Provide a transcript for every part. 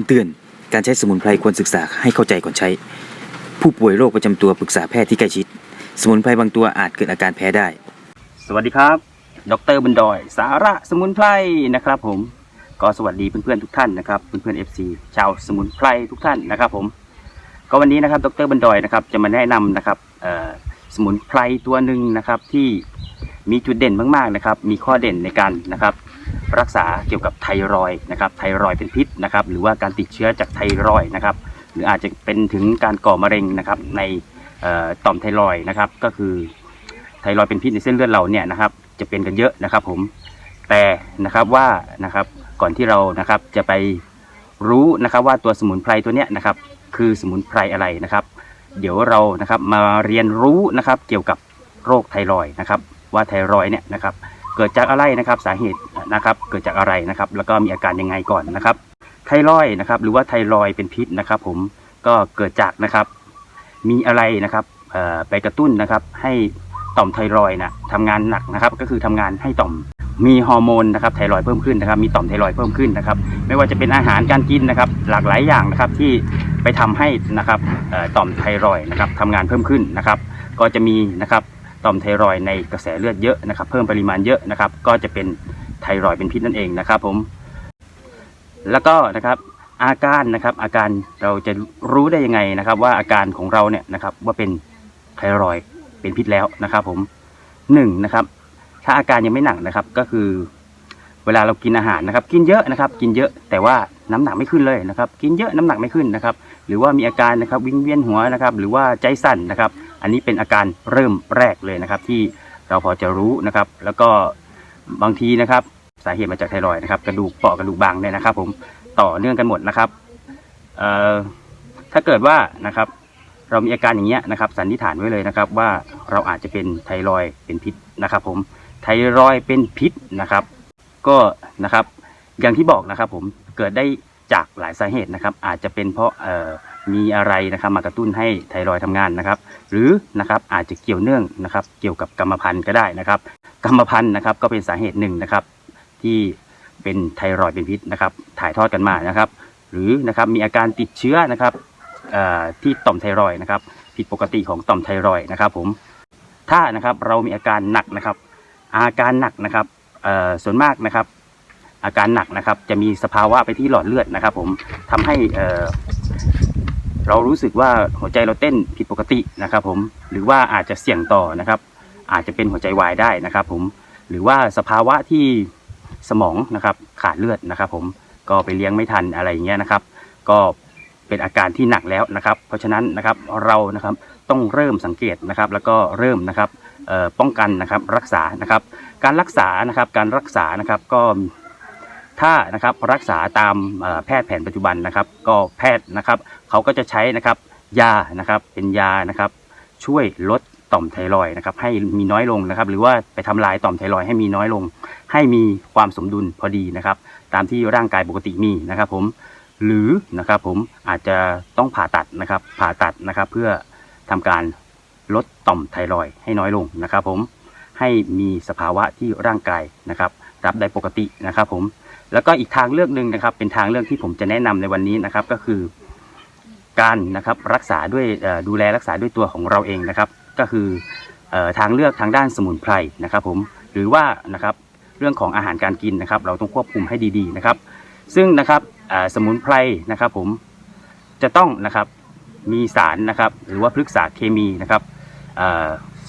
ำเตือน การใช้สมุนไพรควรศึกษาให้เข้าใจก่อนใช้ ผู้ป่วยโรคประจำตัวปรึกษาแพทย์ที่ใกล้ชิด สมุนไพรบางตัวอาจเกิดอาการแพ้ได้ สวัสดีครับ ดรบุญดอย สาระสมุนไพรนะครับผม ก็สวัสดีเพื่อนๆทุกท่านนะครับ เพื่อนๆ FC ชาวสมุนไพรทุกท่านนะครับผม ก็วันนี้นะครับ ดรบุญดอยนะครับ จะมาแนะนำนะครับสมุนไพรตัวหนึ่งนะครับที่มีจุดเด่นมากๆนะครับ มีข้อเด่นในการนะครับ รักษาเกี่ยวกับไทรอย์นะครับไทรอย์เป็นพิษนะครับหรือว่าการติดเชื้อจากไทรอย์นะครับหรืออาจจะเป็นถึงการก่อมะเร็งนะครับในต่อมไทรอย์นะครับก็คือไทรอย์เป็นพิษในเส้นเลือดเราเนี่ยนะครับจะเป็นกันเยอะนะครับผมแต่นะครับว่านะครับก่อนที่เรานะครับจะไปรู้นะครับว่าตัวสมุนไพรตัวเนี้ยนะครับคือสมุนไพรอะไรนะครับ เดี๋ยวเรานะครับมาเรียนรู้นะครับเกี่ยวกับโรคไทรอย์นะครับว่าไทรอย์เนี่ยนะครับ เกิดจากอะไรนะครับสาเหตุนะครับเกิดจากอะไรนะครับ แล้วก็มีอาการยังไงก่อนนะครับไทรอยนะครับหรือว่าไทรอยเป็นพิษนะครับ ผมก็เกิดจากนะครับมีอะไรนะครับไปกระตุ้นนะครับให้ต่อมไทรอยด์นะทำงานหนักนะครับ ก็คือทำงานให้ต่อมมีฮอร์โมนนะครับไทรอยเพิ่มขึ้นนะครับ มีต่อมไทรอยเพิ่มขึ้นนะครับ ไม่ว่าจะเป็นอาหารการกินนะครับ หลากหลายอย่างนะครับที่ไปทำให้นะครับต่อมไทรอยนะครับทำงานเพิ่มขึ้นนะครับ ก็จะมีนะครับ ต่อมไทรอยในกระแสเลือดเยอะนะครับ เพิ่มปริมาณเยอะนะครับ ก็จะเป็นไทรอยเป็นพิษนั่นเองนะครับผม แล้วก็นะครับอาการนะครับ อาการเราจะรู้ได้ยังไงนะครับ ว่าอาการของเราเนี่ยนะครับว่าเป็นไทรอยเป็นพิษแล้วนะครับ ผมหนึ่งนะครับ ถ้าอาการยังไม่หนักนะครับ ก็คือ เวลาเรากินอาหารนะครับ กินเยอะนะครับ กินเยอะแต่ว่าน้ำหนักไม่ขึ้นเลยนะครับ กินเยอะน้ำหนักไม่ขึ้นนะครับ หรือว่ามีอาการนะครับ วิงเวียนหัวนะครับ หรือว่าใจสั่นนะครับ อันนี้เป็นอาการเริ่มแรกเลยนะครับ ที่เราพอจะรู้นะครับ แล้วก็บางทีนะครับ สาเหตุมาจากไทรอยนะครับ กระดูกเปราะกระดูกบางเนี่ยนะครับ ผมต่อเนื่องกันหมดนะครับถ้าเกิดว่านะครับ เรามีอาการอย่างเงี้ยนะครับ สันนิษฐานไว้เลยนะครับ ว่าเราอาจจะเป็นไทรอยเป็นพิษนะครับ ผมไทรอยเป็นพิษนะครับ ก็นะครับ อย่างที่บอกนะครับ ผมเกิดได้จากหลายสาเหตุนะครับ อาจจะเป็นเพราะเอ่อ มีอะไรนะครับมากระตุ้นให้ไทรอยด์ทำงานนะครับ หรือนะครับอาจจะเกี่ยวเนื่องนะครับ เกี่ยวกับกรรมพันธุ์ก็ได้นะครับ กรรมพันธุ์นะครับก็เป็นสาเหตุหนึ่งนะครับ ที่เป็นไทรอยเป็นพิษนะครับ ถ่ายทอดกันมานะครับ หรือนะครับมีอาการติดเชื้อนะครับที่ต่อมไทรอยนะครับ ผิดปกติของต่อมไทรอยนะครับ ผมถ้านะครับเรามีอาการหนักนะครับ อาการหนักนะครับส่วนมากนะครับ อาการหนักนะครับ จะมีสภาวะไปที่หลอดเลือดนะครับ ผมทำให้ เรารู้สึกว่าหัวใจเราเต้นผิดปกตินะครับผมหรือว่าอาจจะเสี่ยงต่อนะครับ อาจจะเป็นหัวใจวายได้นะครับผมหรือว่าสภาวะที่สมองนะครับขาดเลือดนะครับ ผมก็ไปเลี้ยงไม่ทันอะไรอย่างเงี้ยนะครับ ก็เป็นอาการที่หนักแล้วนะครับ เพราะฉะนั้นนะครับเรานะครับต้องเริ่มสังเกตนะครับ แล้วก็เริ่มนะครับป้องกันนะครับรักษานะครับ การรักษานะครับการรักษานะครับก็ ถ้านะครับรักษาตามแพทย์แผนปัจจุบันนะครับ ก็แพทย์นะครับเขาก็จะใช้นะครับยานะครับเป็นยานะครับ ช่วยลดต่อมไทรอยนะครับ ให้มีน้อยลงนะครับ หรือว่าไปทำลายต่อมไทรอยให้มีน้อยลง ให้มีความสมดุลพอดีนะครับ ตามที่ร่างกายปกติมีนะครับ ผมหรือนะครับผมอาจจะต้องผ่าตัดนะครับ ผ่าตัดนะครับ เพื่อทำการลดต่อมไทรอยให้น้อยลงนะครับ ผมให้มีสภาวะที่ร่างกายนะครับ รับได้ปกตินะครับ ผม แล้วก็อีกทางเลือกหนึ่งนะครับ เป็นทางเลือกที่ผมจะแนะนำในวันนี้นะครับ ก็คือ การนะครับรักษาด้วยดูแลรักษาด้วยตัวของเราเองนะครับ ก็คือทางเลือกทางด้านสมุนไพรนะครับ ผมหรือว่านะครับเรื่องของอาหารการกินนะครับ เราต้องควบคุมให้ดีๆนะครับ ซึ่งนะครับสมุนไพรนะครับ ผมจะต้องนะครับมีสารนะครับ หรือว่าพฤกษาเคมีนะครับ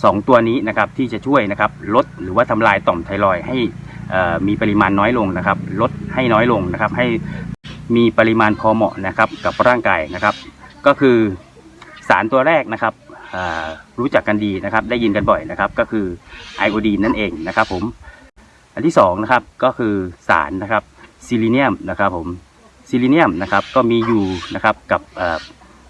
สองตัวนี้นะครับที่จะช่วยนะครับลดหรือว่าทำลายต่อมไทรอยให้ มีปริมาณน้อยลงนะครับ ลดให้น้อยลงนะครับ ให้มีปริมาณพอเหมาะนะครับกับร่างกายนะครับ ก็คือสารตัวแรกนะครับรู้จักกันดีนะครับ ได้ยินกันบ่อยนะครับ ก็คือไอโอดีนนั่นเองนะครับ ผม อันที่สองนะครับก็คือสารนะครับซิลิเนียมนะครับ ผมซิลิเนียมนะครับ ก็มีอยู่นะครับกับ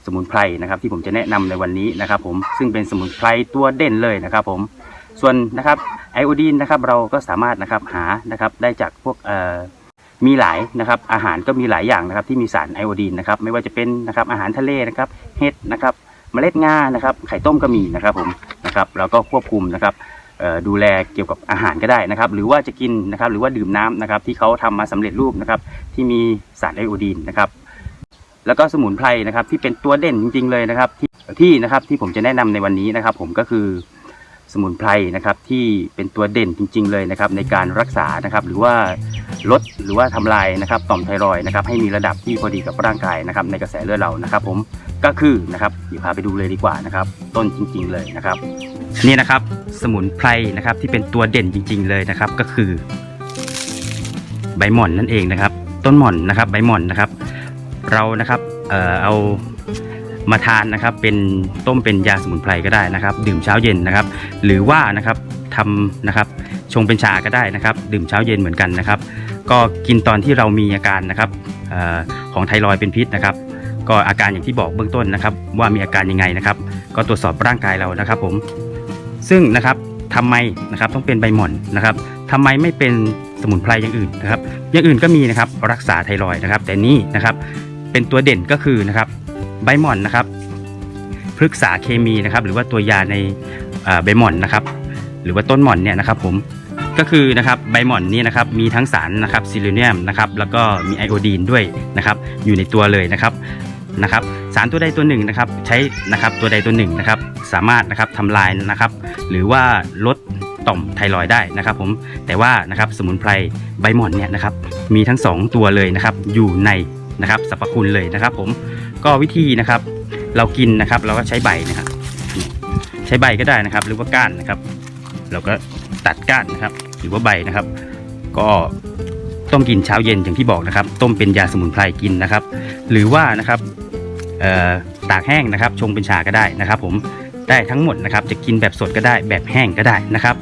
สมุนไพรนะครับ ที่ผมจะแนะนำในวันนี้นะครับ ผมซึ่งเป็นสมุนไพรตัวเด่นเลยนะครับ ผม ส่วนนะครับไอโอดีนนะครับเราก็สามารถนะครับหานะครับได้จากพวกมีหลายนะครับอาหารก็มีหลายอย่างนะครับที่มีสารไอโอดีนนะครับไม่ว่าจะเป็นนะครับอาหารทะเลนะครับเห็ดนะครับเมล็ดงานะครับไข่ต้มก็มีนะครับผมนะครับแล้วก็ควบคุมนะครับดูแลเกี่ยวกับอาหารก็ได้นะครับ หรือว่าจะกินนะครับหรือว่าดื่มน้ำนะครับที่เขาทำมาสำเร็จรูปนะครับที่มีสารไอโอดีนนะครับแล้วก็สมุนไพรนะครับที่เป็นตัวเด่นจริง ๆ เลยนะครับที่ที่นะครับที่ผมจะแนะนำในวันนี้นะครับ ผมก็คือ สมุนไพรนะครับที่เป็นตัวเด่นจริง ๆ เลยนะครับในการรักษานะครับหรือว่าลดหรือว่าทำลายนะครับต่อมไทรอยนะครับให้มีระดับที่พอดีกับร่างกายนะครับในกระแสเลือดเรานะครับ ผมก็คือนะครับเดี๋ยวพาไปดูเลยดีกว่านะครับ ต้นจริง ๆ เลยนะครับ นี่นะครับสมุนไพรนะครับที่เป็นตัวเด่นจริง ๆ เลยนะครับ ก็คือ ใบหม่อนนั่นเองนะครับ ต้นหม่อนนะครับ ใบหม่อนนะครับ เรานะครับเอ่อเอา มาทานนะครับเป็นต้มเป็นยาสมุนไพรก็ได้นะครับ ดื่มเช้าเย็นนะครับ หรือว่านะครับทำนะครับชงเป็นชาก็ได้นะครับ ดื่มเช้าเย็นเหมือนกันนะครับ ก็กินตอนที่เรามีอาการนะครับออของไทรอยด์เป็นพิษนะครับ ก็อาการอย่างที่บอกเบื้องต้นนะครับ ว่ามีอาการยังไงนะครับ ก็ตรวจสอบร่างกายเรานะครับ ผม ซึ่งนะครับทำไมนะครับต้องเป็นใบหม่อนนะครับทำไมไม่เป็นสมุนไพรอย่างอื่นนะครับ อย่างอื่นก็มีนะครับรักษาไทรอยด์นะครับ แต่นี่นะครับเป็นตัวเด่นก็คือนะครับ ใบหม่อนนะครับพฤกษาเคมีนะครับ หรือว่าตัวยาในใบหม่อนนะครับ หรือว่าต้นหม่อนเนี่ยนะครับผมก็คือนะครับใบหม่อนนี่นะครับมีทั้งสารนะครับซิลิเนียมนะครับแล้วก็มีไอโอดีนด้วยนะครับ อยู่ในตัวเลยนะครับนะครับ สารตัวใดตัวหนึ่งนะครับใช้นะครับตัวใดตัวหนึ่งนะครับ สามารถนะครับทำลายนะครับ หรือว่าลดต่อมไทรอยได้นะครับ ผมแต่ว่านะครับสมุนไพรใบหม่อนเนี่ยนะครับ มีทั้ง 2 ตัวเลยนะครับ อยู่ในนะครับสรรพคุณเลยนะครับ ผม ก็วิธีนะครับ เรากินนะครับ เราก็ใช้ใบนะครับใช้ใบก็ได้นะครับ หรือว่าก้านนะครับ เราก็ตัดก้านนะครับ หรือว่าใบนะครับ ก็ต้มกินเช้าเย็นอย่างที่บอกนะครับ ต้มเป็นยาสมุนไพรกินนะครับ หรือว่านะครับตากแห้งนะครับ ชงเป็นชาก็ได้นะครับ ผมได้ทั้งหมดนะครับ จะกินแบบสดก็ได้แบบแห้งก็ได้นะครับ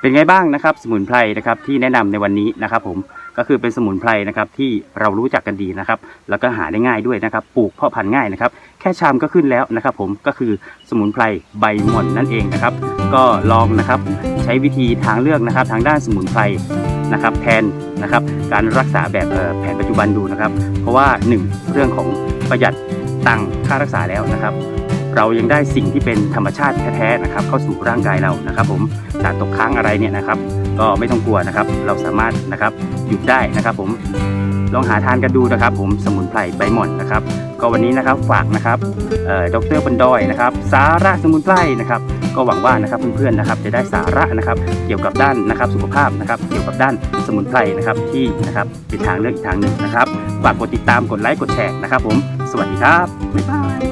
เป็นไงบ้างนะครับ สมุนไพรนะครับที่แนะนำในวันนี้นะครับ ผม ก็คือเป็นสมุนไพรนะครับที่เรารู้จักกันดีนะครับ แล้วก็หาได้ง่ายด้วยนะครับ ปลูกเพาะพันธุ์ง่ายนะครับ แค่ชามก็ขึ้นแล้วนะครับ ผมก็คือสมุนไพรใบหม่อนนั่นเองนะครับ ก็ลองนะครับใช้วิธีทางเลือกนะครับ ทางด้านสมุนไพรนะครับแทนนะครับ การรักษาแบบแผนปัจจุบันดูนะครับ เพราะว่าหนึ่งเรื่องของประหยัดตังค่ารักษาแล้วนะครับ เรายังได้สิ่งที่เป็นธรรมชาติแท้ๆนะครับ เข้าสู่ร่างกายเรานะครับ ผมสารตกค้างอะไรเนี่ยนะครับ ก็ไม่ต้องกลัวนะครับ เราสามารถนะครับหยุดได้นะครับ ผมลองหาทานกันดูนะครับ ผมสมุนไพรใบหม่อนนะครับ ก็วันนี้นะครับฝากนะครับเอ่อดรบันดอยนะครับ สาระสมุนไพรนะครับ ก็หวังว่านะครับเพื่อนๆนะครับ จะได้สาระนะครับ เกี่ยวกับด้านนะครับสุขภาพนะครับ เกี่ยวกับด้านสมุนไพรนะครับที่นะครับเป็นทางเลือกอีกทางหนึ่งนะครับฝากกดติดตามกดไลค์กดแชร์นะครับ ผมสวัสดีครับบ๊ายบาย